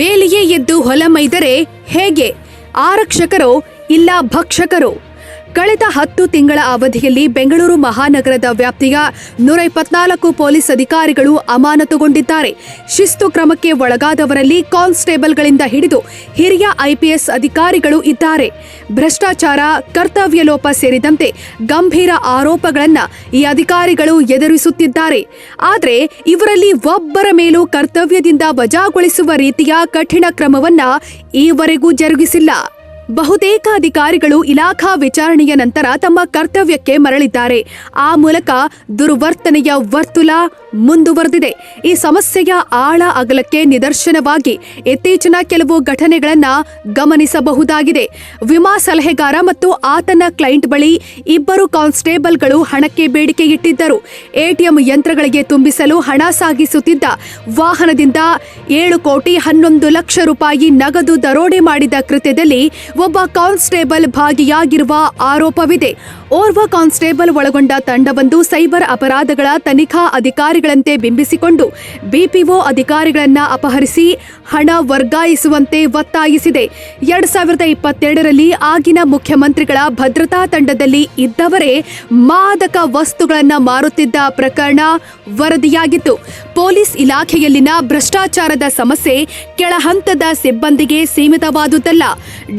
ಬೇಲಿಯೇ ಎದ್ದು ಹೊಲ ಮೈದರೆ ಹೇಗೆ? ಆರಕ್ಷಕರೋ ಇಲ್ಲ ಭಕ್ಷಕರೋ? ಕಳೆದ ಹತ್ತು ತಿಂಗಳ ಅವಧಿಯಲ್ಲಿ ಬೆಂಗಳೂರು ಮಹಾನಗರದ ವ್ಯಾಪ್ತಿಯ ನೂರ ಇಪ್ಪತ್ನಾಲ್ಕು ಪೊಲೀಸ್ ಅಧಿಕಾರಿಗಳು ಅಮಾನತುಗೊಂಡಿದ್ದಾರೆ. ಶಿಸ್ತು ಕ್ರಮಕ್ಕೆ ಒಳಗಾದವರಲ್ಲಿ ಕಾನ್ಸ್ಟೇಬಲ್ಗಳಿಂದ ಹಿಡಿದು ಹಿರಿಯ ಐಪಿಎಸ್ ಅಧಿಕಾರಿಗಳು ಇದ್ದಾರೆ. ಭ್ರಷ್ಟಾಚಾರ ಕರ್ತವ್ಯ ಲೋಪ ಸೇರಿದಂತೆ ಗಂಭೀರ ಆರೋಪಗಳನ್ನು ಈ ಅಧಿಕಾರಿಗಳು ಎದುರಿಸುತ್ತಿದ್ದಾರೆ. ಆದರೆ ಇವರಲ್ಲಿ ಒಬ್ಬರ ಮೇಲೂ ಕರ್ತವ್ಯದಿಂದ ವಜಾಗೊಳಿಸುವ ರೀತಿಯ ಕಠಿಣ ಕ್ರಮವನ್ನ ಈವರೆಗೂ ಜರುಗಿಸಿಲ್ಲ. ಬಹುತೇಕ ಅಧಿಕಾರಿಗಳು ಇಲಾಖಾ ವಿಚಾರಣೆಯ ನಂತರ ತಮ್ಮ ಕರ್ತವ್ಯಕ್ಕೆ ಮರಳಿದ್ದಾರೆ. ಆ ಮೂಲಕ ದುರ್ವರ್ತನೆಯ ವರ್ತುಲ ಮುಂದುವರೆದಿದೆ. ಈ ಸಮಸ್ಯೆಯ ಆಳ ಅಗಲಕ್ಕೆ ನಿದರ್ಶನವಾಗಿ ಇತ್ತೀಚಿನ ಕೆಲವು ಘಟನೆಗಳನ್ನ ಗಮನಿಸಬಹುದಾಗಿದೆ. ವಿಮಾ ಸಲಹೆಗಾರ ಮತ್ತು ಆತನ ಕ್ಲೈಂಟ್ ಬಳಿ ಇಬ್ಬರು ಕಾನ್ಸ್ಟೇಬಲ್ಗಳು ಹಣಕ್ಕೆ ಬೇಡಿಕೆ ಇಟ್ಟಿದ್ದರು ಎಟಿಎಂ ಯಂತ್ರಗಳಿಗೆ ತುಂಬಿಸಲು ಹಣ ಸಾಗಿಸುತ್ತಿದ್ದ ವಾಹನದಿಂದ ಏಳು ಕೋಟಿ ಹನ್ನೊಂದು ಲಕ್ಷ ರೂಪಾಯಿ ನಗದು ದರೋಡೆ ಮಾಡಿದ ಕೃತ್ಯದಲ್ಲಿ ಒಬ್ಬ ಕಾನ್ಸ್ಟೇಬಲ್ ಭಾಗಿಯಾಗಿರುವ ಆರೋಪವಿದೆ. ಓರ್ವ ಕಾನ್ಸ್ಟೇಬಲ್ ಒಳಗೊಂಡ ತಂಡವೊಂದು ಸೈಬರ್ ಅಪರಾಧಗಳ ತನಿಖಾ ಅಧಿಕಾರಿಗಳಂತೆ ಬಿಂಬಿಸಿಕೊಂಡು ಬಿಪಿಒ ಅಧಿಕಾರಿಗಳನ್ನ ಅಪಹರಿಸಿ ಹಣ ವರ್ಗಾಯಿಸುವಂತೆ ಒತ್ತಾಯಿಸಿದೆ. ಎರಡ್ ಸಾವಿರದ ಇಪ್ಪತ್ತೆರಡರಲ್ಲಿ ಆಗಿನ ಮುಖ್ಯಮಂತ್ರಿಗಳ ಭದ್ರತಾ ತಂಡದಲ್ಲಿ ಇದ್ದವರೇ ಮಾದಕ ವಸ್ತುಗಳನ್ನು ಮಾರುತ್ತಿದ್ದ ಪ್ರಕರಣ ವರದಿಯಾಗಿತ್ತು. ಪೊಲೀಸ್ ಇಲಾಖೆಯಲ್ಲಿನ ಭ್ರಷ್ಟಾಚಾರದ ಸಮಸ್ಯೆ ಕೆಳಹಂತದ ಸಿಬ್ಬಂದಿಗೆ ಸೀಮಿತವಾದುದಲ್ಲ.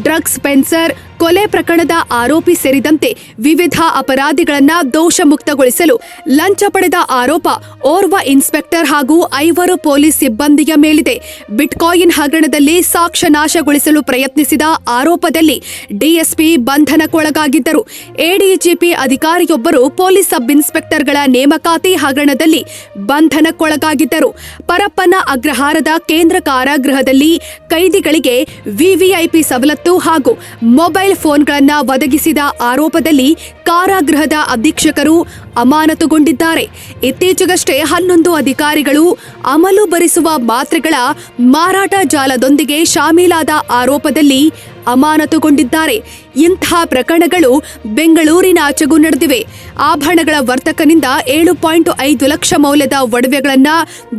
ಡ್ರಗ್ಸ್ ಪೆನ್ಸರ್ ಕೊಲೆ ಪ್ರಕರಣದ ಆರೋಪಿ ಸೇರಿದಂತೆ ವಿವಿಧ ಅಪರಾಧಿಗಳನ್ನ ದೋಷಮುಕ್ತಗೊಳಿಸಲು ಲಂಚ ಪಡೆದ ಆರೋಪ ಓರ್ವ ಇನ್ಸ್ಪೆಕ್ಟರ್ ಹಾಗೂ ಐವರು ಪೊಲೀಸ್ ಸಿಬ್ಬಂದಿಯ ಮೇಲಿದೆ. ಬಿಟ್ಕಾಯಿನ್ ಹಗರಣದಲ್ಲಿ ಸಾಕ್ಷ್ಯ ನಾಶಗೊಳಿಸಲು ಪ್ರಯತ್ನಿಸಿದ ಆರೋಪದಲ್ಲಿ ಡಿಎಸ್ಪಿ ಬಂಧನಕ್ಕೊಳಗಾಗಿದ್ದರು. ಎಡಿಜಿಪಿ ಅಧಿಕಾರಿಯೊಬ್ಬರು ಪೊಲೀಸ್ ಸಬ್ ಇನ್ಸ್ಪೆಕ್ಟರ್ಗಳ ನೇಮಕಾತಿ ಹಗರಣದಲ್ಲಿ ಬಂಧನಕ್ಕೊಳಗಾಗಿದ್ದರು. ಪರಪ್ಪನ ಅಗ್ರಹಾರದ ಕೇಂದ್ರ ಕಾರಾಗೃಹದಲ್ಲಿ ಕೈದಿಗಳಿಗೆ ವಿವಿಐಪಿ ಸವಲತ್ತು ಹಾಗೂ ಮೊಬೈಲ್ ಫೋನ್ಗಳನ್ನು ಒದಗಿಸಿದ ಆರೋಪದಲ್ಲಿ ಕಾರಾಗೃಹದ ಅಧೀಕ್ಷಕರು ಅಮಾನತುಗೊಂಡಿದ್ದಾರೆ. ಇತ್ತೀಚೆಗಷ್ಟೇ ಹನ್ನೊಂದು ಅಧಿಕಾರಿಗಳು ಅಮಲು ಭರಿಸುವ ಮಾತ್ರೆಗಳ ಮಾರಾಟ ಜಾಲದೊಂದಿಗೆ ಶಾಮೀಲಾದ ಆರೋಪದಲ್ಲಿ ಅಮಾನತುಗೊಂಡಿದ್ದಾರೆ. ಇಂತಹ ಪ್ರಕರಣಗಳು ಬೆಂಗಳೂರಿನ ಆಚೆಗೂ ನಡೆದಿವೆ. ಆಭರಣಗಳ ವರ್ತಕನಿಂದ ಏಳು ಪಾಯಿಂಟ್ ಐದು ಲಕ್ಷ ಮೌಲ್ಯದ ಒಡವೆಗಳನ್ನು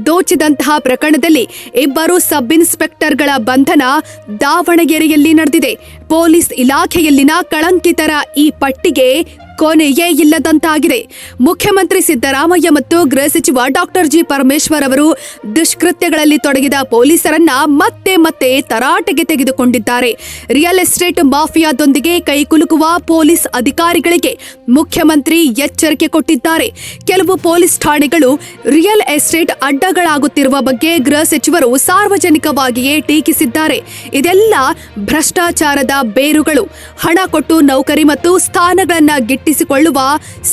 ದೋಚಿದಂತಹ ಪ್ರಕರಣದಲ್ಲಿ ಇಬ್ಬರು ಸಬ್ ಇನ್ಸ್ಪೆಕ್ಟರ್ಗಳ ಬಂಧನ ದಾವಣಗೆರೆಯಲ್ಲಿ ನಡೆದಿದೆ. ಪೊಲೀಸ್ ಇಲಾಖೆಯಲ್ಲಿನ ಕಳಂಕಿತರ ಈ ಪಟ್ಟಿಗೆ ಕೊನೆಯೇ ಇಲ್ಲದಂತಾಗಿದೆ. ಮುಖ್ಯಮಂತ್ರಿ ಸಿದ್ದರಾಮಯ್ಯ ಮತ್ತು ಗೃಹ ಸಚಿವ ಡಾಕ್ಟರ್ ಜಿ ಪರಮೇಶ್ವರ್ ಅವರು ದುಷ್ಕೃತ್ಯಗಳಲ್ಲಿ ತೊಡಗಿದ ಪೊಲೀಸರನ್ನ ಮತ್ತೆ ಮತ್ತೆ ತರಾಟೆಗೆ ತೆಗೆದುಕೊಂಡಿದ್ದಾರೆ. ರಿಯಲ್ ಎಸ್ಟೇಟ್ ಮಾಫಿಯಾದೊಂದಿಗೆ ಕೈಕುಲುಕುವ ಪೊಲೀಸ್ ಅಧಿಕಾರಿಗಳಿಗೆ ಮುಖ್ಯಮಂತ್ರಿ ಎಚ್ಚರಿಕೆ ಕೊಟ್ಟಿದ್ದಾರೆ. ಕೆಲವು ಪೊಲೀಸ್ ಠಾಣೆಗಳು ರಿಯಲ್ ಎಸ್ಟೇಟ್ ಅಡ್ಡಗಳಾಗುತ್ತಿರುವ ಬಗ್ಗೆ ಗೃಹ ಸಚಿವರು ಸಾರ್ವಜನಿಕವಾಗಿಯೇ ಟೀಕಿಸಿದ್ದಾರೆ. ಇದೆಲ್ಲ ಭ್ರಷ್ಟಾಚಾರದ ಬೇರುಗಳು. ಹಣ ಕೊಟ್ಟು ನೌಕರಿ ಮತ್ತು ಸ್ಥಾನಗಳನ್ನ ಗಿಟ್ಟಿಸಿಕೊಳ್ಳುವ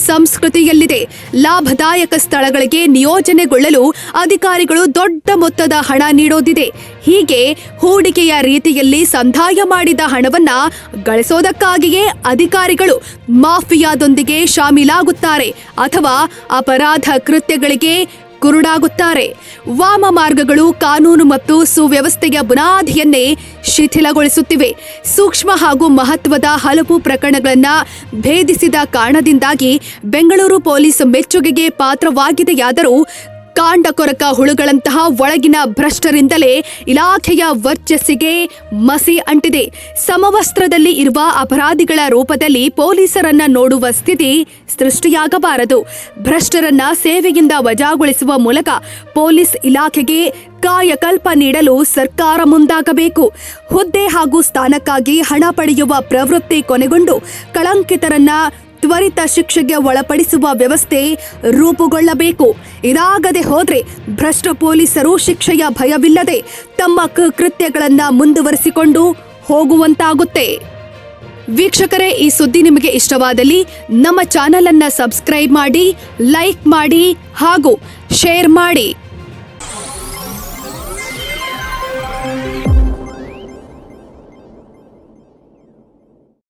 ಸಂಸ್ಕೃತಿಯಲ್ಲಿದೆ. ಲಾಭದಾಯಕ ಸ್ಥಳಗಳಿಗೆ ನಿಯೋಜನೆಗೊಳ್ಳಲು ಅಧಿಕಾರಿಗಳು ದೊಡ್ಡ ಮೊತ್ತದ ಹಣ ನೀಡೋದಿದೆ. ಹೀಗೆ ಹೂಡಿಕೆಯ ರೀತಿಯಲ್ಲಿ ಸಂದಾಯ ಮಾಡಿದ ಹಣವನ್ನ ಗಳಿಸೋದಕ್ಕಾಗಿಯೇ ಅಧಿಕಾರಿಗಳು ಮಾಫಿಯಾದೊಂದಿಗೆ ಶಾಮೀಲಾಗುತ್ತಾರೆ ಅಥವಾ ಅಪರಾಧ ಕೃತ್ಯಗಳಿಗೆ ಕುರುಡಾಗುತ್ತಾರೆ. ವಾಮ ಮಾರ್ಗಗಳು, ಕಾನೂನು ಮತ್ತು ಸುವ್ಯವಸ್ಥೆಯ ಬುನಾದಿಯನ್ನೇ ಶಿಥಿಲಗೊಳಿಸುತ್ತಿವೆ. ಸೂಕ್ಷ್ಮ ಹಾಗೂ ಮಹತ್ವದ ಹಲವು ಪ್ರಕರಣಗಳನ್ನು ಭೇದಿಸಿದ ಕಾರಣದಿಂದಾಗಿ ಬೆಂಗಳೂರು ಪೊಲೀಸ್ ಮೆಚ್ಚುಗೆಗೆ ಪಾತ್ರವಾಗಿದೆಯಾದರೂ ಕಾಂಡ ಕೊರಕ ಹುಳುಗಳಂತಹ ಒಳಗಿನ ಭ್ರಷ್ಟರಿಂದಲೇ ಇಲಾಖೆಯ ವರ್ಚಸ್ಸಿಗೆ ಮಸಿ ಅಂಟಿದೆ. ಸಮವಸ್ತ್ರದಲ್ಲಿ ಇರುವ ಅಪರಾಧಿಗಳ ರೂಪದಲ್ಲಿ ಪೊಲೀಸರನ್ನ ನೋಡುವ ಸ್ಥಿತಿ ಸೃಷ್ಟಿಯಾಗಬಾರದು. ಭ್ರಷ್ಟರನ್ನ ಸೇವೆಯಿಂದ ವಜಾಗೊಳಿಸುವ ಮೂಲಕ ಪೊಲೀಸ್ ಇಲಾಖೆಗೆ ಕಾಯಕಲ್ಪ ನೀಡಲು ಸರ್ಕಾರ ಮುಂದಾಗಬೇಕು. ಹುದ್ದೆ ಹಾಗೂ ಸ್ಥಾನಕ್ಕಾಗಿ ಹಣ ಪಡೆಯುವ ಪ್ರವೃತ್ತಿ ಕೊನೆಗೊಂಡು ಕಳಂಕಿತರನ್ನ ತ್ವರಿತ ಶಿಕ್ಷೆಗೆ ಒಳಪಡಿಸುವ ವ್ಯವಸ್ಥೆ ರೂಪುಗೊಳ್ಳಬೇಕು. ಇದಾಗದೆ ಹೋದರೆ ಭ್ರಷ್ಟ ಪೊಲೀಸರು ಶಿಕ್ಷೆಯ ಭಯವಿಲ್ಲದೆ ತಮ್ಮ ಕೃತ್ಯಗಳನ್ನು ಮುಂದುವರಿಸಿಕೊಂಡು ಹೋಗುವಂತಾಗುತ್ತೆ. ವೀಕ್ಷಕರೇ, ಈ ಸುದ್ದಿ ನಿಮಗೆ ಇಷ್ಟವಾದಲ್ಲಿ ನಮ್ಮ ಚಾನಲನ್ನು ಸಬ್ಸ್ಕ್ರೈಬ್ ಮಾಡಿ, ಲೈಕ್ ಮಾಡಿ ಹಾಗೂ ಶೇರ್ ಮಾಡಿ.